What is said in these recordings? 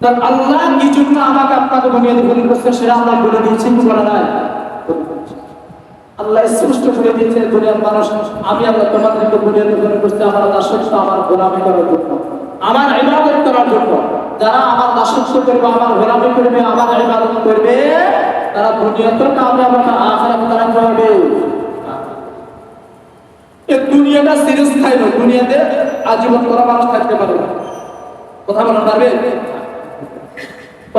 আল্লাহ দুনিয়াটা আল্লাহ কি জন্য আমাকে আপনাকে দুনিয়াতে পূরণ করছে সেটা আল্লাহ বলে দিয়েছেন, বলে নাই। আল্লাহ স্পষ্ট করে দিয়েছে দুনিয়ার মানুষ, আমি আল্লাহ তোমাদেরকে দুনিয়াতে পূরণ করতে আমার দাসত্ব আমার গোলামি করার জন্য। আমার ইবাদত করার জন্য। যারা আমার দাসত্ব করবে, আমার গোলামি করবে, আমার ইবাদত করবে, তারা দুনিয়াতে কাময়াব হবে আখিরাতে তারা কি হবে এই দুনিয়াটা চিরস্থায়ী নয়, দুনিয়াতে আজীবন করা মানুষ থাকতে পারে না। কথা বলতে পারবে?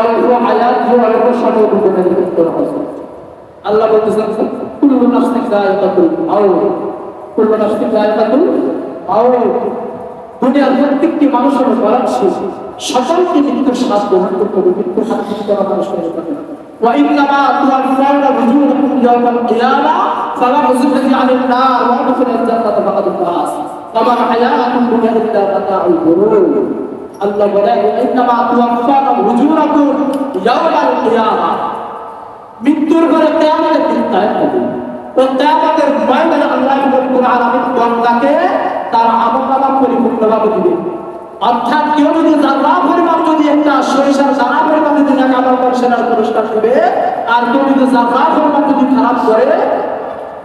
অল্প আয়াত যে অল্প সময় করা হয়েছে আল্লাহ বলতেছেন কুল্লু নাফসিন যায়কাতুল মাউত কুল্লু নাফসিন যায়কাতুল মাউত দুনিয়ার প্রত্যেকটি মানুষের বলার শেষ সকলকে মৃত্যুর স্বাদ গ্রহণ করতে হবে মৃত্যুর হাত থেকে করা মানুষ হয়ে যাবে وإنما توفون أجوركم يوم القيامة فمن زحزح عن النار وأدخل الجنة فقد فاز وما الحياة الدنيا إلا متاع الغرور الله বলে إنما توفون أجوركم يوم القيامة মৃত্যুর পরে কেয়ামতের দিন আল্লাহ রব্বুল আলামিন বান্দাকে তার আমলনামা দিবে। অর্থাৎ কেউ যদি জানা পরিমাণ যদি একটা সরিষার জানা পরিমাণ যদি না আমল করে, সেটা পুরস্কার দেবে। আর কেউ যদি জানা পরিমাণ যদি খারাপ করে,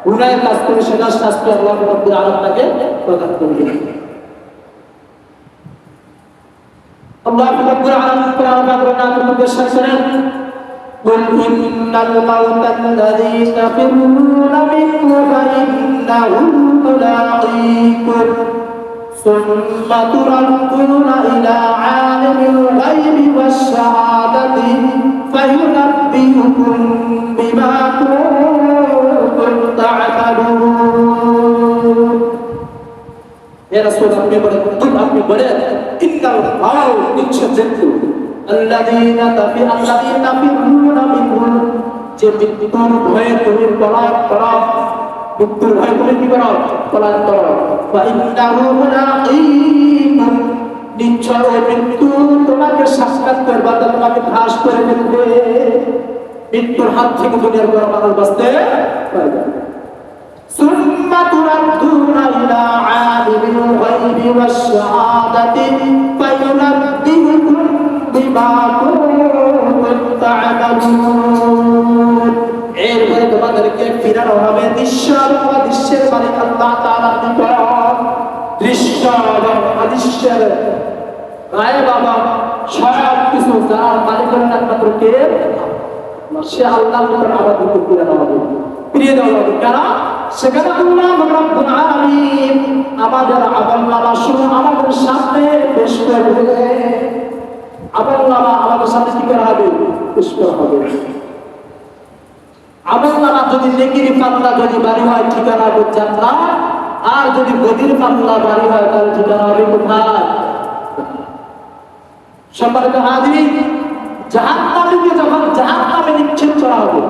গুনাহের কাজ করে সেটা শাস্তি আল্লাহ রব্বুল আলামিন তাকে প্রদান করবে। আল্লাহ রব্বুল আলামিন কোরআন قل إن الموت الذي تفرون منه فإنه ملاقيكم ثم تردون إلى عالم الغيب والشهادة فينبئكم بما كنتم تعملون يا رسول الله بره قل আপনি বলেন ইন্নাল মাউত নিশ্চয় মৃত্যু الذين تفي الذين تفرون منهم যে মৃত্যুর ভয়ে তুমি পলায়ন করো মৃত্যুর ভয়ে তুমি কি করো পলায়ন করো فإنه ملاقيكم নিশ্চয় ওই মৃত্যু তোমাকে সাক্ষাৎ করবে অর্থাৎ তোমাকে ধ্বাস করে ফেলবে মৃত্যুর হাত থেকে দুনিয়ার বড় মানুষ বাঁচতে পারবে না। ثم تردون إلى عالم الغيب والشهادة فينبئكم بما كنتم تعملون এরপরে তোমাদেরকে ফিরানো হবে দৃশ্য এবং অদৃশ্যের মালিক আল্লাহ তাআলার নিকট। দৃশ্য এবং অদৃশ্যের গায়ে বাবা সব কিছু যার মালিক হলেন একমাত্র কে? সে আল্লাহ নিকট আমাদেরকে ফিরানো হবে। ফিরিয়ে দেওয়া হবে। আমাদের আমল আমাদের সামনে পেশ করবে আমল নামা আমাদের সামনে কি হবে? পেশ করা হবে। আমল নামা যদি নেকির পাল্লা যদি বাড়ি হয় ঠিকানা হবে জান্নাত আর যদি গদির পাল্লা বাড়ি হয়, তাহলে ঠিকানা হবে কোথায়? সম্মানিত হাজির জাহান নামীকে যখন জাহান নামে নিক্ষেপ করা হবে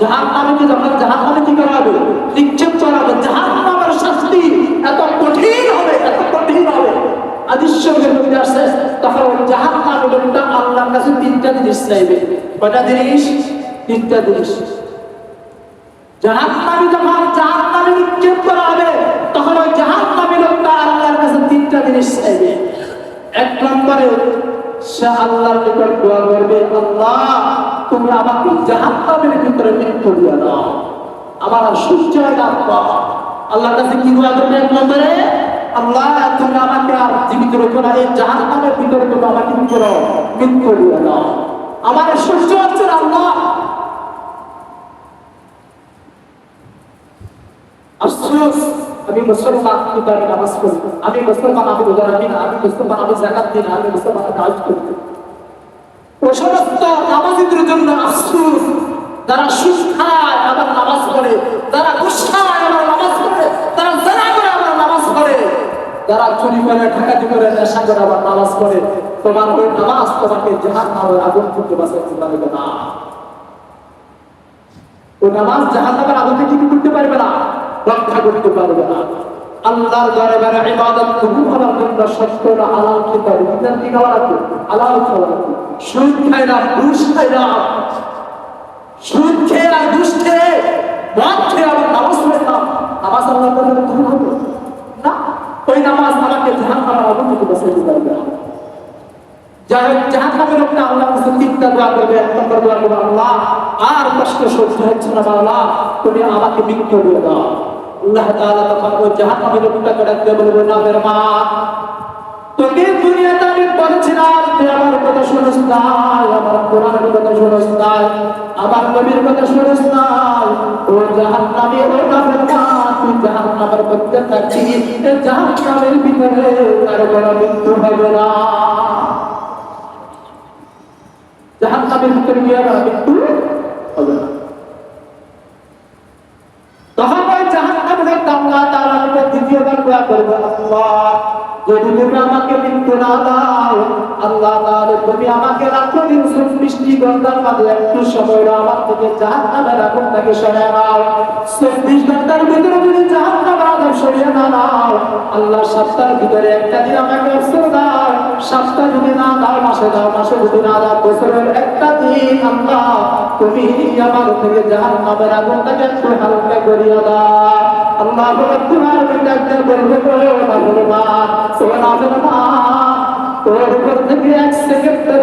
জাহান নামীকে যখন জাহান নামে কি করা হবে? নিক্ষেপ করা হবে। জাহান নামের শাস্তি এত কঠিন হবে, এত কঠিন হবে। আদিশ্যের মধ্যে আসছে তখন জাহান নামে লোকটা আল্লাহর কাছে তিনটা জিনিস চাইবে। কয়টা জিনিস? তিনটা জিনিস। জাহান নামী যখন জাহান নামে নিক্ষেপ করা হবে, তখন ওই জাহান নামী লোকটা আল্লাহর কাছে তিনটা জিনিস চাইবে। এক নম্বরে, সে আল্লাহর নিকট দোয়া করবে, আল্লাহ, তুমি আমাকে জাহান্নামের ভিতরে মৃত্যু দিয়ে দাও। আমার আল্লাহ আল্লাহর কাছে কি দোয়া করবে এক নম্বরে? আল্লাহ তুমি আমাকে আর জীবিত রেখো না, এই জাহান্নামের ভিতরে তুমি আমাকে কি করো? মৃত্যু দাও। আমার আর সহ্য হচ্ছে না আল্লাহ। আফসোস, আমি মুসলমান, কিন্তু আমি নামাজ পড়ি। আমি মুসলমান, আমি রোজা রাখি না। আমি মুসলমান, আমি জাকাত দিই না। আমি মুসলমান কাজ করি। ও সমস্ত নামাজিদের জন্য আফসোস, যারা সুদ খায়, আবার নামাজ পড়ে, যারা ঘুষ খায় আবার নামাজ পড়ে তারা জানা করে আবার নামাজ পড়ে যারা চুরি করে ঢাকাতি করে নেশা করে আবার নামাজ পড়ে। তোমার ওই নামাজ তোমাকে জাহান নামের আগুন থেকে বাঁচাতে না। ওই নামাজ জাহান নামের আগুন থেকে করতে পারবে না, রক্ষা করতে পারবে না। আল্লাহর ইবাদত সত্য হবে বিধান কি খাওয়া লাগবে হালাল খাওয়া লাগবে সুদ খায় না, ঘুষ খায় না। সুদ খেয়ে আর ঘুষ খেয়ে মদ খেয়ে নামাজ পড়ে না। নামাজ আল্লাহ না ওই নামাজ আমাকে জাহান নামের আগুন থেকে পারবে না যাই হোক জাহান নামের উপরে আল্লাহ কাছে তিনটা দোয়া করবে এক নম্বর দোয়া করবে, আল্লাহ, আর কষ্ট সহ্য হচ্ছে না আল্লাহ তুমি আমাকে মৃত্যু দিয়ে দাও। আল্লাহ তাআলা তখন ওই জাহান নামের উপরে ডাকতে বলবে, না মেরে মা, তোকে দুনিয়াতে আমি বলেছিলাম তুই আমার কথা শুনিস নাই আমার কোরআনের কথা শুনিস নাই আমার নবীর কথা শুনিস নাই ও জাহান ও নামের মা তুই জাহান নামের মধ্যে থাকবি জাহান নামের ভিতরে কারও কোনো মৃত্যু হবে না। জাহান নামের ভিতরে গিয়ে আমার মৃত্যু হবে না। তখন ওই জাহান নামের কামলা তার দ্বিতীয়বার দোয়া করবে, আল্লাহ। যদি তুমি আমাকে মৃত্যু না দাও, আল্লাহ তাহলে তুমি আমাকে রাখো দিন চব্বিশটি ঘণ্টার মাঝে একটু সময় আমার থেকে জাহান নামের আগুনটাকে সরিয়ে নাও। চব্বিশ ঘণ্টার ভিতরে যদি জাহান নামের আগুন সরিয়ে না নাও, আল্লাহ সপ্তাহের ভিতরে একটা দিন আমাকে অবসর দাও। সপ্তাহ যদি না দাও মাসে দাও মাসে যদি না দাও বছরের একটা দিন আল্লাহ তুমি আমার থেকে জাহান নামের আগুনটাকে একটু হালকা করিয়া দাও। আল্লাহ তোমার ডাক্তার বলবে, বলে ওটা বলবা তোমার না মা তোর উপর থেকে এক সেকেন্ডের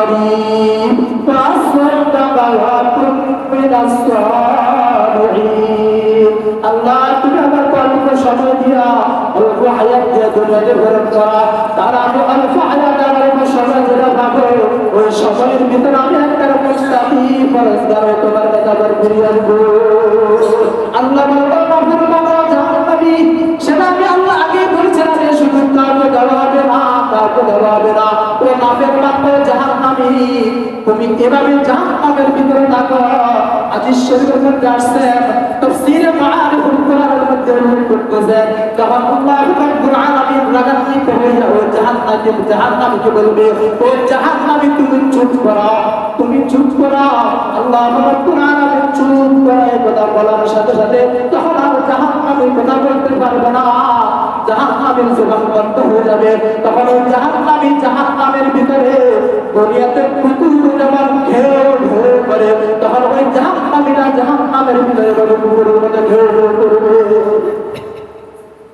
قريب فأصدق وأكن من الصالحين আল্লাহ তুমি আমার অল্প সময় দিয়া অল্প হায়াত দিয়ে দুনিয়াতে ফেরত করা তার আমি অল্প হায়াত আর অল্প সময় যেটা পাবো ওই সময়ের ভিতরে আমি একটা মুস্তাকি ফরজগার তোমার কাছে আবার ফিরে আসবো তুমি এভাবে জাহান্নামের ভিতরে থাকো। আজিজ শরীফের মধ্যে আসছেন তাফসীরে মাআরিফুল কোরআনের মধ্যে উল্লেখ করতেছেন যখন আল্লাহ রাব্বুল আলামিন রাগান্বিত হয়ে ওই জাহান্নামী জাহান্নামীকে বলবে? ও জাহান্নামী তুমি চুপ করো, তুমি চুপ করো। আল্লাহ রাব্বুল আলামিন চুপ করে কথা বলার সাথে সাথে তখন আর জাহান্নামী কথা বলতে পারবে না। জাহান্নামের জবান বন্ধ হয়ে যাবে। তখন ওই জাহান্নামী জাহান্নামের ভিতরে দুনিয়াতে কুকুর যেমন ঘেউ ঘেউ করে তখন ওই জাহান্নামীরা জাহান্নামের ভিতরে বলে কুকুরের মতো ঘেউ ঘেউ করবে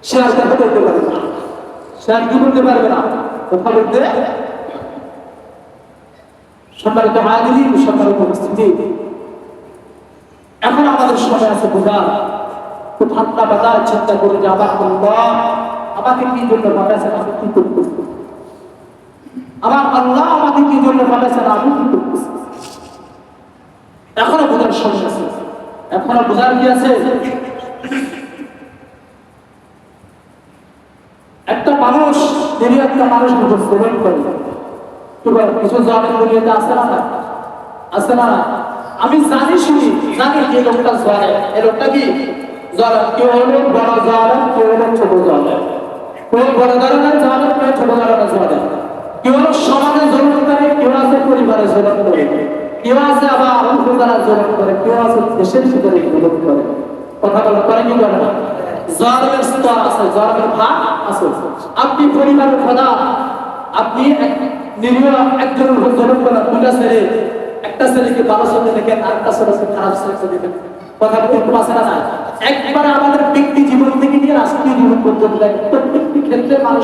সে আর কথা বলতে পারবে না। সে আর কি বলতে পারবে না? কথা বলতে? সম্মানিত হাজিরি সম্মানিত উপস্থিতি। এখন আমাদের সময় আছে বোঝা ঠান্ডা বাজার চিন্তা করে যে আমার আমাকে কি জন্য আমি কি এখনও বোঝার আছে? এখনও বোঝার কি আছে? একটা মানুষ, তিনি একটা মানুষ সেভেন করে কিছু জলের আছে না? আছে না? আমি জানি শুনি, জানি যে লোকটা জ্বরে এই লোকটা কি? জ্বরে কেউ হলো বড় জ্বরে কেউ হলো ছোট জ্বরে কেউ বড় ধরনের জ্বরে কেউ ছোট ধরনের জ্বরে কেউ সমাজে জরুরি করে, কেউ আছে পরিবারে জরুরি করে, কেউ আছে আবার উপজেলা জোরন করে, কেউ আছে দেশের ভিতরে জোরন করে। কথা বলা? করে আপনি পরিবারের প্রধান আপনি নিরীহ একজন জোরন করা দুটা ছেলে, একটা ছেলেকে ভালো চলতে দেখেন, আর ছেলেকে খারাপ দেখেন। কথা বলতে পারছে না একবার আমাদের ব্যক্তি জীবন থেকে নিয়ে রাষ্ট্রীয় জীবন পর্যন্ত। দেখেন প্রত্যেকটি ক্ষেত্রে মানুষ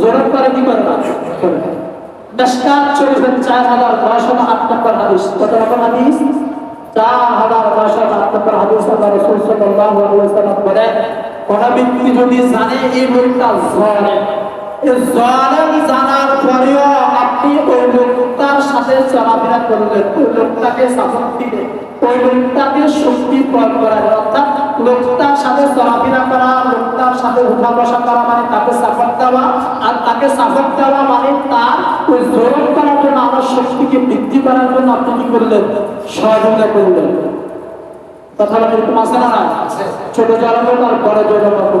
জোরন করে কি করে না করে না। মেশকাত শরীফের চার হাজার নয়শো আট নম্বর হাদিস কত নম্বর হাদিস চার হাজার নয়শো আট নম্বর হাদিস আল্লাহ রসুল সাল্লাল্লাহু আলাইহি ওয়াসাল্লাম বলেন, কোন ব্যক্তি যদি জানে এই লোকটা জালেম এই জানার পরেও সাথে চলাফেরা করলেন ওই লোকটাকে সাপোর্ট দিলেন ওই লোকটাকে শক্তি প্রয়োগ করার অর্থাৎ লোকটার সাথে চলাফেরা করা, লোকটার সাথে উঠা বসা করা মানে তাকে সাপোর্ট দেওয়া। আর তাকে সাপোর্ট দেওয়া মানে তার ওই জোরণ করার জন্য আমার শক্তিকে বৃদ্ধি করার জন্য আপনি কি করলেন? সহযোগিতা করলেন। কথা এরকম আছে না? ছোট জড়ানো আর বড় জড়ানো।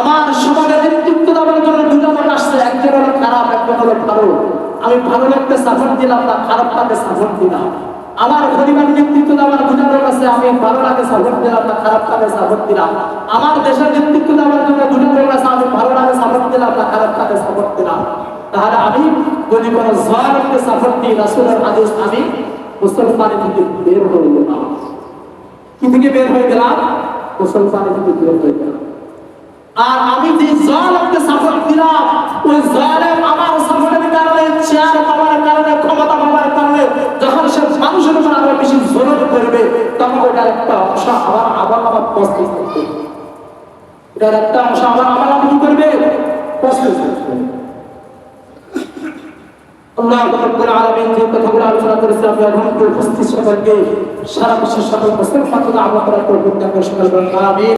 আমার সমাজের নেতৃত্ব দেওয়ার জন্য দুটো লোক আসছে, একজন হলো খারাপ, একজন হলো ভালো। আমি ভালো লোককে সাপোর্ট দিলাম না, খারাপ লোককে সাপোর্ট দিলাম। আমার পরিবার নেতৃত্ব দেওয়ার দুটো লোক আছে, আমি ভালো লাগে সাপোর্ট দিলাম না, খারাপ লাগে সাপোর্ট দিলাম। আমার দেশের নেতৃত্ব দেওয়ার জন্য দুটো লোক আছে, আমি ভালো লাগে সাপোর্ট দিলাম না, খারাপ লাগে সাপোর্ট দিলাম। তাহলে আমি যদি কোনো জয়কে সাপোর্ট দিই, রাসুলের আদেশ আমি মুসলমানের থেকে বের হয়ে গেলাম। কি থেকে বের হয়ে গেলাম? মুসলমানের থেকে বের হয়ে গেলাম। আর আমি যে জালেমকে সাপোর্ট দিলাম, ওই জালেম আমার সাপোর্টের কারণে চেয়ার পাওয়ার কারণে, ক্ষমতা পাওয়ার কারণে, যখন সে মানুষের উপর আরও বেশি জোর করবে, তখন ওটার একটা অংশ আবার আবার পস্তি করবে। একটা অংশ আবার আবার কি করবে। এখন উপস্থিত সারা বিশ্বের সকল মুসলমানকে আমরা করার দান করুন আমিন।